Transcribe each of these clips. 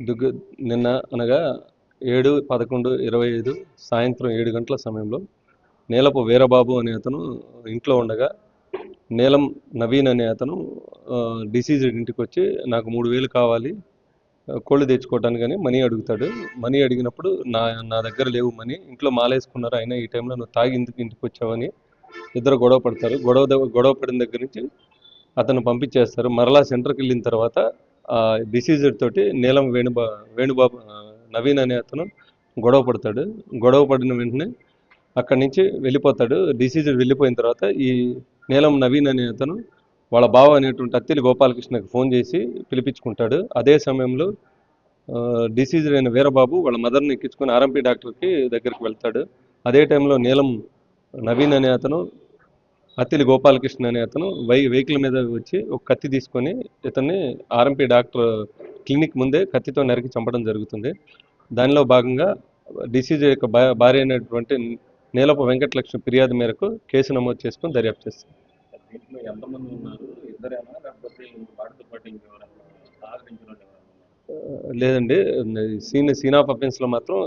దుగ్గ నిన్న అనగా ఏడు పదకొండు ఇరవై ఐదు సాయంత్రం ఏడు గంటల సమయంలో నీలపు వీరబాబు అనే అతను ఇంట్లో ఉండగా నీలం నవీన్ అనే అతను డిసీజ్డ్ ఇంటికి వచ్చి నాకు మూడు వేలు కావాలి కోళ్ళు తెచ్చుకోవటానికి కానీ మనీ అడుగుతాడు. మనీ అడిగినప్పుడు నా నా దగ్గర లేవు మనీ ఇంట్లో మాలేసుకున్నారు అయినా ఈ టైంలో నువ్వు తాగి ఇంటికి ఇంటికి వచ్చావని ఇద్దరు గొడవ పడతారు. గొడవ గొడవ పడిన దగ్గర నుంచి అతను పంపించేస్తారు. మరలా సెంటర్కి వెళ్ళిన తర్వాత డిసీజర్ తోటి నీలం వేణుబా వేణుబాబు నవీన్ అనే అతను గొడవ పడతాడు. గొడవ పడిన వెంటనే అక్కడి నుంచి వెళ్ళిపోతాడు. డిసీజర్ వెళ్ళిపోయిన తర్వాత ఈ నీలం నవీన్ అనే అతను వాళ్ళ బావ అనేటువంటి అత్తిలి గోపాలకృష్ణకి ఫోన్ చేసి పిలిపించుకుంటాడు. అదే సమయంలో డిసీజర్ అయిన వీరబాబు వాళ్ళ మదర్ని ఎక్కించుకొని ఆర్ఎంపీ డాక్టర్కి దగ్గరికి వెళ్తాడు. అదే టైంలో నీలం నవీన్ అనే అతను అత్తిలి గోపాలకృష్ణ అనే అతను వై వెహికల్ మీద వచ్చి ఒక కత్తి తీసుకొని ఇతన్ని ఆర్ఎంపీ డాక్టర్ క్లినిక్ ముందే కత్తితో నరికి చంపడం జరుగుతుంది. దానిలో భాగంగా డిసీజ్ యొక్క భార్య అయినటువంటి నీలపు వెంకటలక్ష్మి ఫిర్యాదు మేరకు కేసు నమోదు చేసుకొని దర్యాప్తు చేస్తుంది. లేదండి. సీన్ సీన్ ఆఫ్ అఫెన్స్లో మాత్రం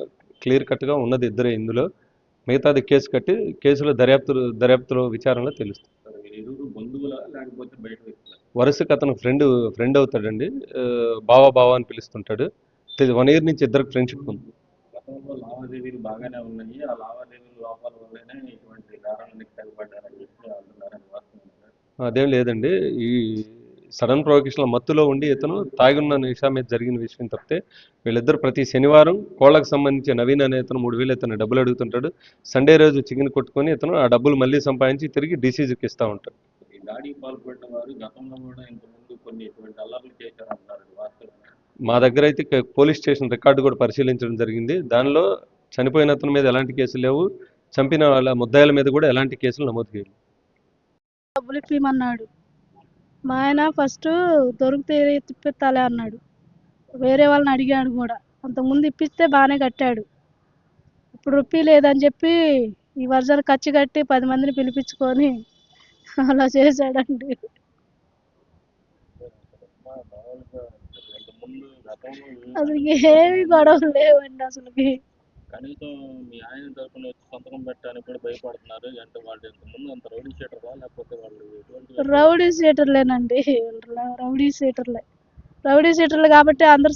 క్లియర్ కట్గా ఉన్నది ఇద్దరే ఇందులో. మిగతాది కేసు కట్టి కేసులో దర్యాప్తు దర్యాప్తులో విచారణలో తెలుస్తుంది. వరుసకు అతను ఫ్రెండ్ ఫ్రెండ్ అవుతాడండి. బావా బావా అని పిలుస్తుంటాడు. వన్ ఇయర్ నుంచి ఇద్దరికి ఫ్రెండ్షిప్ ఉంది. లావాదేవీలు బాగానే ఉన్నాయి. ఆ లావాదేవీల లోపాల వల్లనే ఇటువంటి దారుణానికి తెగబడ్డారని చెప్పి అంటున్నారని వాస్తవం అదేం లేదండి. ఈ సడన్ ప్రొవకేషన్ల మత్తులో ఉండి ఇతను తాగున్న నిషా మీద జరిగిన విషయం తప్పితే వీళ్ళిద్దరు ప్రతి శనివారం కోళ్ళకు సంబంధించి నవీన్ అనే ఇతను మూడు వేలు ఇతను డబ్బులు అడుగుతుంటాడు. సండే రోజు చికెన్ కొట్టుకొని ఇతను ఆ డబ్బులు మళ్ళీ సంపాదించి తిరిగి డిసీజ్కి ఇస్తూ ఉంటాడు. ఈ దాడికి పాల్పడిన వారు గతంలో కూడా ఇంతకుముందు కొన్ని ఇటువంటి అల్లర్లు చేశారంటారు మా దగ్గర అయితే పోలీస్ స్టేషన్ రికార్డు కూడా పరిశీలించడం జరిగింది. దానిలో చనిపోయిన అతని మీద ఎలాంటి కేసులు లేవు. చంపిన వాళ్ళ ముద్దాయిల మీద కూడా ఎలాంటి కేసులు నమోదు చేయలేదు. డబ్బులు ఇప్పిమన్నాడు మా ఆయన ఫస్ట్ దొరికితే తిప్పిస్తాలే అన్నాడు. వేరే వాళ్ళని అడిగాడు కూడా. అంతకుముందు ఇప్పిస్తే బాగానే కట్టాడు. ఇప్పుడు రుప్పి లేదని చెప్పి ఈ వర్షాలు ఖర్చు కట్టి పది మందిని పిలిపించుకొని అలా చేశాడండి. అసలు ఏమి గొడవలు లేవండి అసలుకి. కనీసం మీ ఆయన తరపున వచ్చి సంతకం పెట్టడానికి కూడా భయపడుతున్నారు. అంటే వాళ్ళు ఇంతకుముందు అంత రౌడీ షీటరా లేకపోతే వాళ్ళు ఎటువంటి రౌడీ సీటర్లేనండి రౌడీ సీటర్లే రౌడీ సీటర్లు కాబట్టి అందరు